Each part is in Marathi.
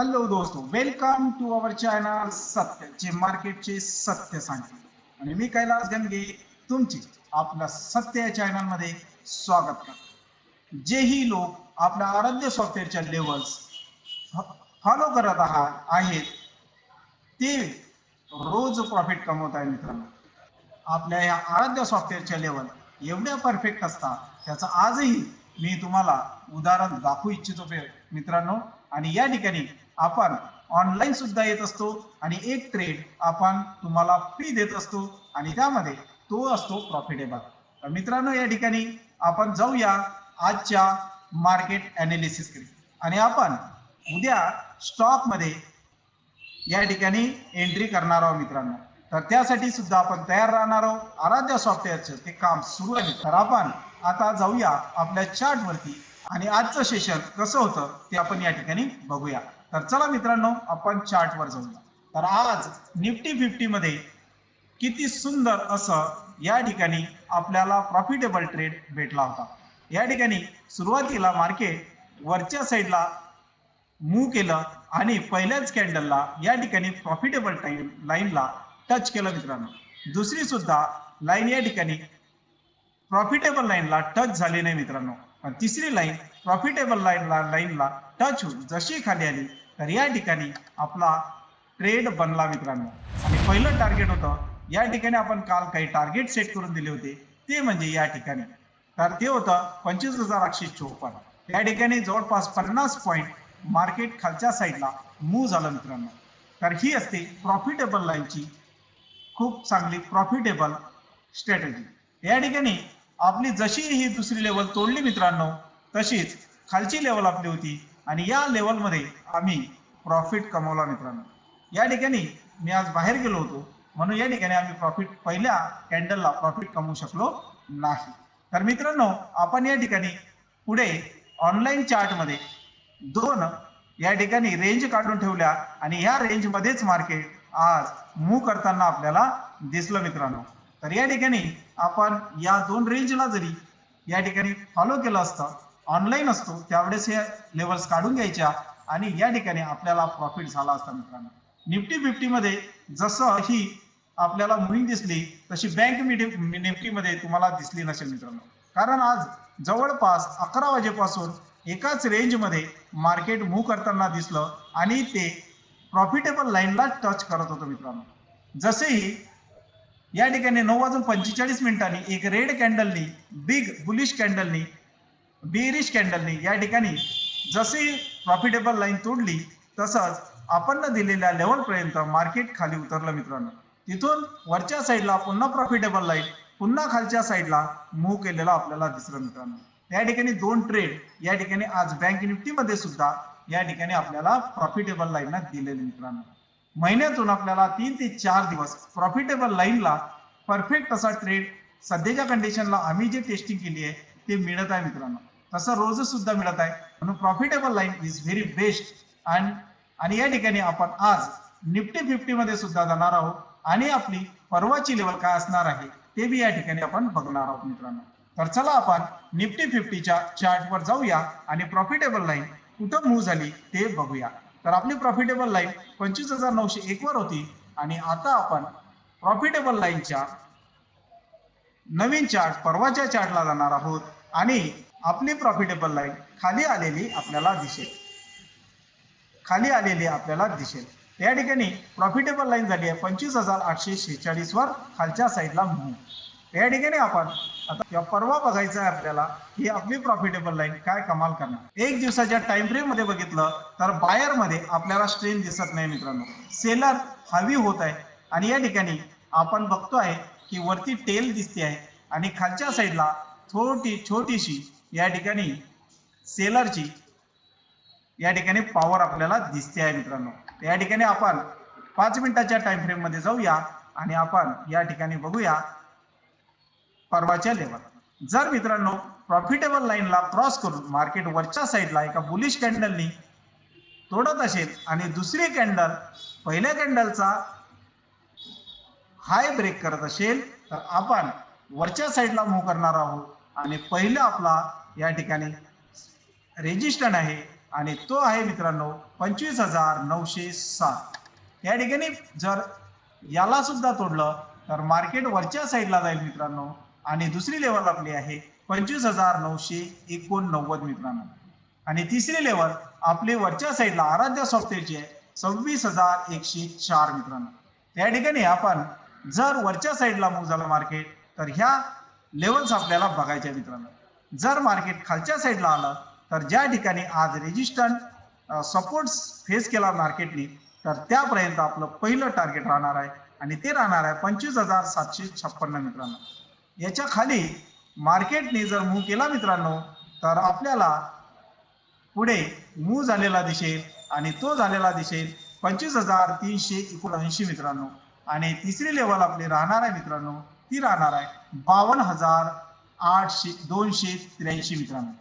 हॅलो दोस्तों वेलकम टू अवर चॅनल सत्य जे मार्केटचे सत्य सांगते. आणि मी कैलास गंगे तुमचे आपल्या सत्य या चॅनलमध्ये स्वागत करतो. जेही लोक आपल्या आराध्य सॉफ्टवेअरच्या लेवल्स फॉलो करत आहात आहेत ते रोज प्रॉफिट कमवत आहे मित्रांनो. आपल्या या आराध्य सॉफ्टवेअरच्या लेवल एवढ्या परफेक्ट असतात त्याचं आजही मी तुम्हाला उदाहरण दाखवू इच्छितो मित्रांनो. आणि या ठिकाणी आपण ऑनलाईन सुद्धा येत असतो आणि एक ट्रेड आपण तुम्हाला फ्री देत असतो आणि त्यामध्ये तो असतो प्रॉफिटेबल तर मित्रांनो या ठिकाणी आपण जाऊया आजच्या मार्केट अनालिसिसकडे आणि आपण उद्या स्टॉकमध्ये या ठिकाणी एंट्री करणार आहोत मित्रांनो. तर त्यासाठी सुद्धा आपण तयार राहणार आहोत. आराध्य सॉफ्टवेअरचं ते काम सुरू आहे. तर आपण आता जाऊया आपल्या चार्ट वरती आणि आजचं सेशन कसं होतं ते आपण या ठिकाणी बघूया. तर चला मित्रांनो आपण चार्ट वर जाऊया. तर आज निफ्टी फिफ्टी मध्ये किती सुंदर असं या ठिकाणी आपल्याला प्रॉफिटेबल ट्रेड भेटला होता. या ठिकाणी सुरुवातीला मार्केट वरच्या साईडला मूव्ह केलं आणि पहिल्याच कॅन्डलला या ठिकाणी प्रॉफिटेबल टाईम लाईनला टच केलं मित्रांनो. दुसरी सुद्धा लाईन या ठिकाणी प्रॉफिटेबल लाईनला टच झाली नाही मित्रांनो. पण तिसरी लाईन प्रॉफिटेबल लाईनला लाईनला टच होऊन जशी खाली आली तर या ठिकाणी आपला ट्रेड बनला मित्रांनो. आणि पहिलं टार्गेट होतं. या ठिकाणी आपण काल काही टार्गेट सेट करून दिले होते. ते म्हणजे या ठिकाणी. तर ते होतं पंचवीस हजार आठशे चोपन्न. या ठिकाणी जवळपास पन्नास पॉईंट मार्केट खालच्या साईडला मूव्ह झालं मित्रांनो. तर ही असते प्रॉफिटेबल लाईनची खूप चांगली प्रॉफिटेबल स्ट्रॅटेजी या ठिकाणी आपली जशी ही दुसरी लेवल तोडली मित्रांनो तशीच खालची लेवल आपली होती. आणि या लेवलमध्ये आम्ही प्रॉफिट कमवला मित्रांनो. या ठिकाणी मी आज बाहेर गेलो होतो. म्हणून या ठिकाणी आम्ही प्रॉफिट पहिल्या कॅन्डलला प्रॉफिट कमवू शकलो नाही. तर मित्रांनो आपण या ठिकाणी पुढे ऑनलाईन चार्टमध्ये दोन या ठिकाणी रेंज काढून ठेवल्या आणि या रेंजमध्येच मार्केट आज मूव्ह करताना आपल्याला दिसलं मित्रांनो. तर या ठिकाणी आपण या दोन रेंजला जरी या ठिकाणी फॉलो केलं असतं ऑनलाईन असतो त्यावेळेस हे लेवल्स काढून घ्यायच्या आणि या ठिकाणी आपल्याला प्रॉफिट झाला असता मित्रांनो. निफ्टी फिफ्टी मध्ये जसं ही आपल्याला मुव्हिंग दिसली तशी बँक निफ्टी मध्ये तुम्हाला दिसली नसेल मित्रांनो. कारण आज जवळपास अकरा वाजेपासून एकाच रेंजमध्ये मार्केट मूव्ह करताना दिसलं आणि ते प्रॉफिटेबल लाईनला टच करत होतं मित्रांनो. जसेही या ठिकाणी नऊ वाजून पंचेचाळीस मिनिटांनी एक रेड कॅन्डलनी बिग बुलिश कॅन्डलनी बेरिश कॅन्डलनी या ठिकाणी जशी प्रॉफिटेबल लाईन तोडली तसंच आपण दिलेल्या लेवल पर्यंत मार्केट खाली उतरलं मित्रांनो. तिथून वरच्या साईडला पुन्हा प्रॉफिटेबल लाईन पुन्हा खालच्या साईडला मूव्ह केलेला आपल्याला दिसलं मित्रांनो. या ठिकाणी दोन ट्रेड या ठिकाणी आज बँक निफ्टी मध्ये सुद्धा या ठिकाणी आपल्याला प्रॉफिटेबल लाईन दिलेले मित्रांनो. महिन्यातून आपल्याला तीन ते चार दिवस प्रॉफिटेबल लाईनला परफेक्ट असा ट्रेड सध्याच्या कंडिशनला आम्ही जे टेस्टिंग केली आहे ते मिळत आहे मित्रांनो. तसं रोज सुद्धा मिळत आहे. म्हणून profitable line is very best and आणि या ठिकाणी आपण आज निफ्टी फिफ्टी मध्ये सुद्धा जाणार आहोत. आणि आपली परवाची लेवल काय असणार आहे ते बी या ठिकाणी आपण बघणार आहोत मित्रांनो. तर चला आपण निफ्टी फिफ्टीच्या चार्टवर जाऊया आणि प्रॉफिटेबल लाईन कुठं मूव्ह झाली ते बघूया. तर आपली प्रॉफिटेबल लाईन पंचवीस हजार नऊशे एक वर होती. आणि आता आपण प्रॉफिटेबल लाईनच्या नवीन चार्ट परवाच्या चार्टला जाणार आहोत. आणि आपली प्रॉफिटेबल लाईन खाली आलेली आपल्याला दिसेल. खाली आलेली आपल्याला दिसेल. या ठिकाणी प्रॉफिटेबल लाईन झाली आहे पंचवीस हजार आठशे शेहेचाळीस वर खालच्या साईडला म्हणून. या ठिकाणी आपण आता परवा बघायचं आहे आपल्याला ही आपली प्रॉफिटेबल लाईन काय कमाल करणार. एक दिवसाच्या टाइम फ्रेममध्ये बघितलं तर बायरमध्ये आपल्याला स्ट्रेन दिसत नाही मित्रांनो. सेलर हवी होत आहे. आणि या ठिकाणी आपण बघतोय की वरती टेल दिसते आहे. आणि खालच्या साईडला थोडी छोटीशी या ठिकाणी सेलरची या ठिकाणी पॉवर आपल्याला दिसते आहे मित्रांनो. या ठिकाणी आपण पाच मिनिटाच्या टाइम फ्रेममध्ये जाऊया आणि आपण या ठिकाणी बघूया परवाच्या लेवल. जर मित्रांनो प्रॉफिटेबल लाईनला क्रॉस करून मार्केट वरच्या साईडला एका बुलिश कॅन्डलनी तोडत असेल आणि दुसरी कॅन्डल पहिल्या कॅन्डलचा हाय ब्रेक करत असेल तर आपण वरच्या साईडला मूव्ह करणार आहोत. आणि पहिलं आपला या ठिकाणी रेजिस्टंट आहे आणि तो आहे मित्रांनो पंचवीस हजार नऊशे सात. या ठिकाणी जर याला सुद्धा तोडलं तर मार्केट वरच्या साईडला जाईल मित्रांनो आणि दुसरी लेवल आपली आहे पंचवीस हजार नऊशे एकोणनव्वद मित्रांनो. आणि तिसरी लेवल आपली वरच्या साईडला आराध्य सॉफ्टवेअरची आहे सव्वीस हजार एकशे चार मित्रांनो. त्या ठिकाणी आपण जर वरच्या साईडला मूव झालं मार्केट तर ह्या लेवल्स आपल्याला बघायच्या मित्रांनो. जर मार्केट खालच्या साईडला आलं तर ज्या ठिकाणी आज रेजिस्टंट सपोर्ट फेस केला मार्केटने तर त्यापर्यंत आपलं पहिलं टार्गेट राहणार आहे. आणि ते राहणार आहे पंचवीस हजार सातशे छप्पन्न मित्रांनो. याच्या खाली मार्केटने जर मूव्ह केला मित्रांनो तर आपल्याला पुढे मूव्ह झालेला दिसेल आणि तो झालेला दिसेल पंचवीस हजार तीनशे एकोणऐंशी मित्रांनो. आणि तिसरी लेवल आपली राहणार आहे मित्रांनो ती राहणार आहे बावन्न हजार आठशे दोनशे त्र्याऐंशी मित्रांनो.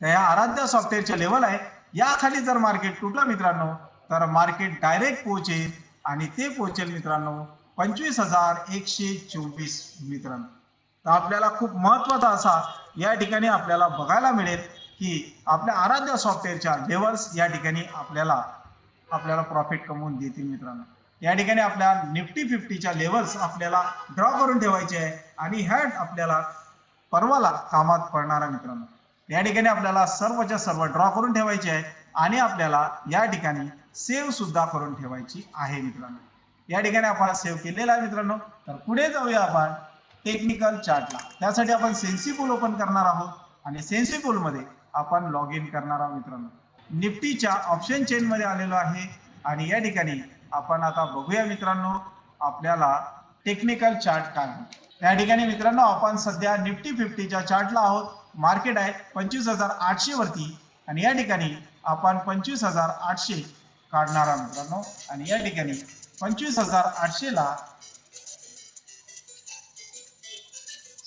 तर ह्या आराध्य सॉफ्टवेअरच्या लेवल आहे. या खाली जर मार्केट तुटलं मित्रांनो तर मार्केट डायरेक्ट पोहोचेल आणि ते पोहोचेल मित्रांनो पंचवीस हजार एकशे चोवीस मित्रांनो. तर आपल्याला खूप महत्त्वाचा असा या ठिकाणी आपल्याला बघायला मिळेल की आपल्या आराध्य सॉफ्टवेअरच्या लेवल्स या ठिकाणी आपल्याला आपल्याला प्रॉफिट कमवून देतील मित्रांनो. या ठिकाणी आपल्या निफ्टी फिफ्टीच्या लेवल्स आपल्याला ड्रॉ करून ठेवायचे आहे आणि ह्या आपल्याला परवाला कामात पडणारा मित्रांनो. या ठिकाणी आपल्याला सर्वच्या सर्व ड्रॉ करून ठेवायचे आहे आणि आपल्याला या ठिकाणी सेव्ह सुद्धा करून ठेवायची आहे मित्रांनो. या ठिकाणी आपण सेव्ह केलेला आहे मित्रांनो. तर पुढे जाऊया आपण. टेक्निकल चार्टला त्यासाठी आपण सेन्सिबल ओपन करणार आहोत. आणि सेन्सिबलमध्ये आपण लॉग इन करणार आहोत मित्रांनो. निफ्टीच्या ऑप्शन चेन मध्ये आलेलो आहे. आणि या ठिकाणी आपण आता बघूया मित्रांनो आपल्याला टेक्निकल चार्ट काय या त्या ठिकाणी मित्रांनो आपण सध्या निफ्टी फिफ्टीच्या चार्टला आहोत. मार्केट आहे पंचवीस हजार आठशे वरती. आणि या ठिकाणी आपण पंचवीस हजार आठशे काढणार आहोत मित्रांनो. आणि या ठिकाणी पंचवीस हजार आठशे ला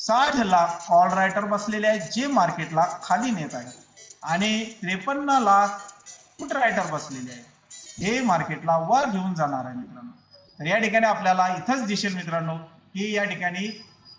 साठ लाख कॉल रायटर बसलेले आहेत जे मार्केटला खाली नेत आहे आणि त्रेपन्न लाख पुट रायटर बसलेले आहेत. हे मार्केटला वर घेऊन जाणार आहे मित्रांनो. तर या ठिकाणी आपल्याला इथंच दिसेल मित्रांनो की या ठिकाणी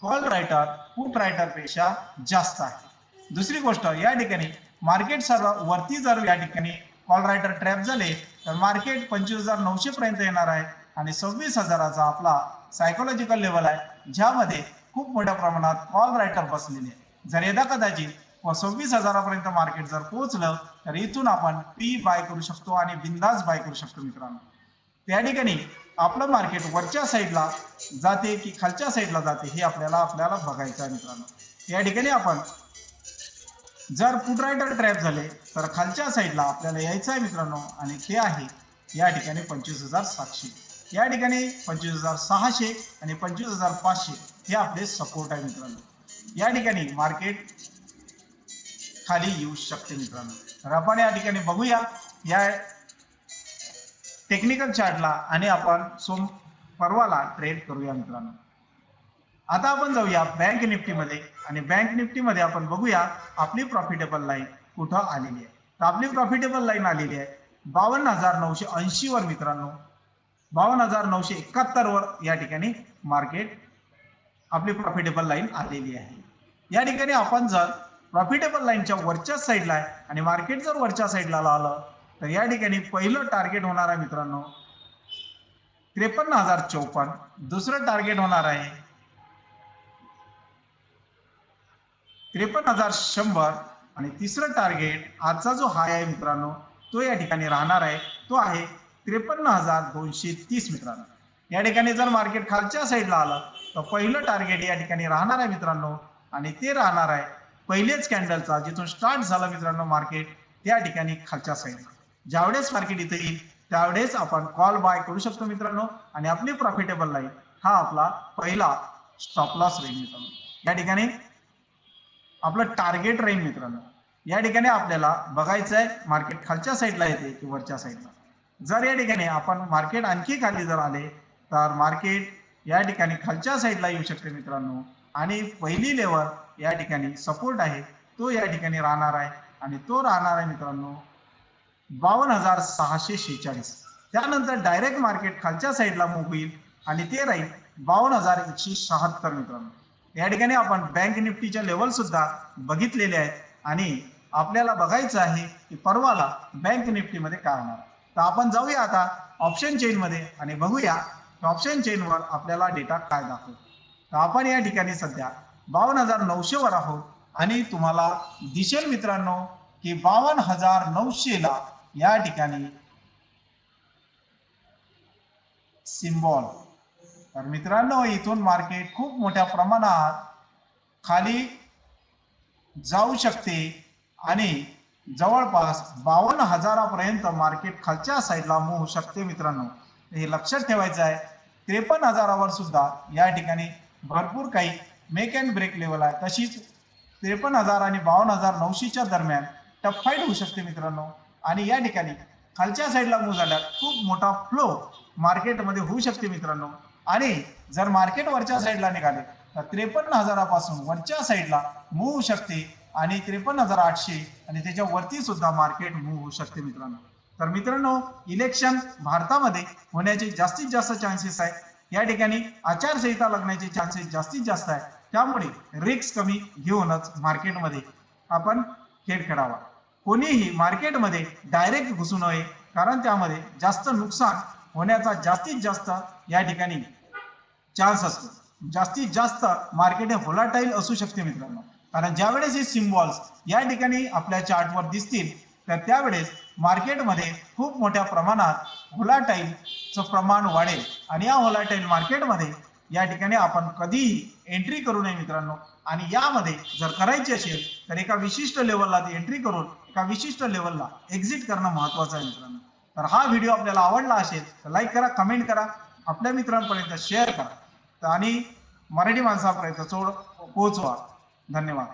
कॉल रायटर पुट रायटरपेक्षा जास्त आहे. दुसरी गोष्ट या ठिकाणी मार्केट सर्व वरती जर या ठिकाणी कॉल रायटर ट्रॅप झाले तर मार्केट पंचवीस हजार नऊशे पर्यंत येणार आहे. आणि सव्वीस हजाराचा आपला सायकोलॉजिकल लेवल आहे ज्यामध्ये खूप मोठ्या प्रमाणात कॉल रायटर बसलेले जर यदा कदाचित व सव्वीस हजारापर्यंत मार्केट जर पोहोचलं तर इथून आपण पी बाय करू शकतो आणि बिंदास बाय करू शकतो मित्रांनो. त्या ठिकाणी आपलं मार्केट वरच्या साईडला जाते की खालच्या साईडला जाते हे आपल्याला आपल्याला बघायचं आहे मित्रांनो. या ठिकाणी आपण जर पुट रायटर ट्रॅप झाले तर खालच्या साईडला आपल्याला यायचं आहे मित्रांनो आणि ते आहे या ठिकाणी पंचवीस हजार सातशे. या ठिकाणी पंचवीस हजार सहाशे आणि पंचवीस हजार पाचशे. हे आपले सपोर्ट आहे मित्रांनो. या ठिकाणी मार्केट खाली येऊ शकते मित्रांनो. तर आपण या ठिकाणी बघूया. या टेक्निकल चार्टला आणि आपण सोम परवाला ट्रेड करूया मित्रांनो. आता आपण जाऊया बँक निफ्टीमध्ये आणि बँक निफ्टीमध्ये आपण बघूया आपली प्रॉफिटेबल लाईन कुठं आलेली आहे. तर आपली प्रॉफिटेबल लाईन आलेली आहे बावन्न हजार नऊशे ऐंशी वर मित्रांनो. बावन्न हजार नऊशे एकाहत्तर वर या ठिकाणी मार्केट आपली प्रॉफिटेबल लाईन आलेली आहे. या ठिकाणी आपण जर प्रॉफिटेबल लाईनच्या वरच्या साईडला आहे आणि मार्केट जर वरच्या साईडला आलं तर या ठिकाणी पहिलं टार्गेट होणार आहे मित्रांनो त्रेपन्न हजार चौपन्न. दुसरं टार्गेट होणार आहे त्रेपन्न हजार शंभर. आणि तिसरं टार्गेट आजचा जो हाय आहे मित्रांनो तो या ठिकाणी राहणार आहे. तो आहे त्रेपन्न हजार दोनशे तीस मित्रांनो. या ठिकाणी जर मार्केट खालच्या साईडला आलं तर पहिलं टार्गेट या ठिकाणी राहणार आहे मित्रांनो. आणि ते राहणार आहे पहिलेच कॅन्डलचा जिथून स्टार्ट झालं मित्रांनो मार्केट त्या ठिकाणी खालच्या साईडला ज्यावेळेस मार्केट इथे येईल त्यावेळेस आपण कॉल बाय करू शकतो मित्रांनो. आणि आपली प्रॉफिटेबल लाईन हा आपला पहिला स्टॉप लॉस रेंज मित्रांनो. या ठिकाणी आपलं टार्गेट रेंज मित्रांनो. या ठिकाणी आपल्याला बघायचं आहे मार्केट खालच्या साईडला येते की वरच्या साईडला जर या ठिकाणी आपण मार्केट आणखी खाली जर आले तर मार्केट या ठिकाणी खालच्या साईडला येऊ शकते मित्रांनो. आणि पहिली लेवल या ठिकाणी सपोर्ट आहे. तो या ठिकाणी राहणार आहे. आणि तो राहणार आहे मित्रांनो बावन्न हजार सहाशे शेहेचाळीस. त्यानंतर डायरेक्ट मार्केट खालच्या साईडला मूव्ह होईल. आणि ते राहील बावन्न हजार एकशे शहात्तर मित्रांनो. या ठिकाणी आपण बँक निफ्टीच्या लेवल सुद्धा बघितलेले आहेत. आणि आपल्याला बघायचं आहे की परवाला बँक निफ्टीमध्ये काय होणार. तर आपण जाऊया आता ऑप्शन चेन मध्ये आणि बघूया ऑप्शन चेनवर आपल्याला डेटा काय दाखवतो? तर आपण या ठिकाणी सध्या बावन्न हजार नऊशे वर आहोत. आणि तुम्हाला दिसेल मित्रांनो की बावन्न हजार नऊशे ला या ठिकाणी सिम्बॉल तर मित्रांनो इथून मार्केट खूप मोठ्या प्रमाणात खाली जाऊ शकते. आणि जवळपास बावन्न हजारापर्यंत मार्केट खालच्या साईडला मूव्ह होऊ शकते मित्रांनो. हे लक्षात ठेवायचं आहे त्रेपन्न हजारावर सुद्धा या ठिकाणी भरपूर काही मेक अँड ब्रेक लेवल आहे. तशीच त्रेपन्न हजार आणि बावन्न हजार नऊशेच्या दरम्यान टफ फाईट होऊ शकते मित्रांनो. आणि या ठिकाणी खालच्या साईडला मूव झाल्यास खूप मोठा फ्लो मार्केटमध्ये होऊ शकते मित्रांनो. आणि जर मार्केट वरच्या साईडला निघाले तर त्रेपन्न हजारापासून वरच्या साईडला मूव होऊ शकते आणि त्रेपन्न हजार आठशे आणि त्याच्या वरती सुद्धा मार्केट मूव होऊ शकते मित्रांनो. तर मित्रांनो इलेक्शन भारतामध्ये होण्याचे जास्तीत जास्त चान्सेस आहे. या ठिकाणी आचारसंहिता लागण्याचे चान्सेस जास्तीत जास्त आहे. त्यामुळे रिस्क कमी घेऊनच मार्केटमध्ये आपण खेळ खेळावा. कोणीही मार्केटमध्ये डायरेक्ट घुसू नये कारण त्यामध्ये जास्त नुकसान होण्याचा जास्तीत जास्त या ठिकाणी चान्स असतो. जास्तीत जास्त मार्केट हे होलाटाईल असू शकते मित्रांनो. कारण ज्यावेळेस हे सिम्बॉल्स या ठिकाणी आपल्या चार्टवर दिसतील तर त्यावेळेस मार्केटमध्ये खूप मोठ्या प्रमाणात होलाटाईलचं प्रमाण वाढेल. आणि या होलाटाईल मार्केटमध्ये या ठिकाणी आपण कधीही एंट्री करू नये मित्रांनो. आणि यामध्ये जर करायची असेल तर एका विशिष्ट लेवलला ती एंट्री करून एका विशिष्ट लेवलला एक्झिट करणं महत्वाचं आहे मित्रांनो. तर हा व्हिडिओ आपल्याला आवडला असेल तर लाईक करा कमेंट करा आपल्या मित्रांपर्यंत शेअर करा. आणि मराठी माणसापर्यंत चोड पोहोचवा. धन्यवाद.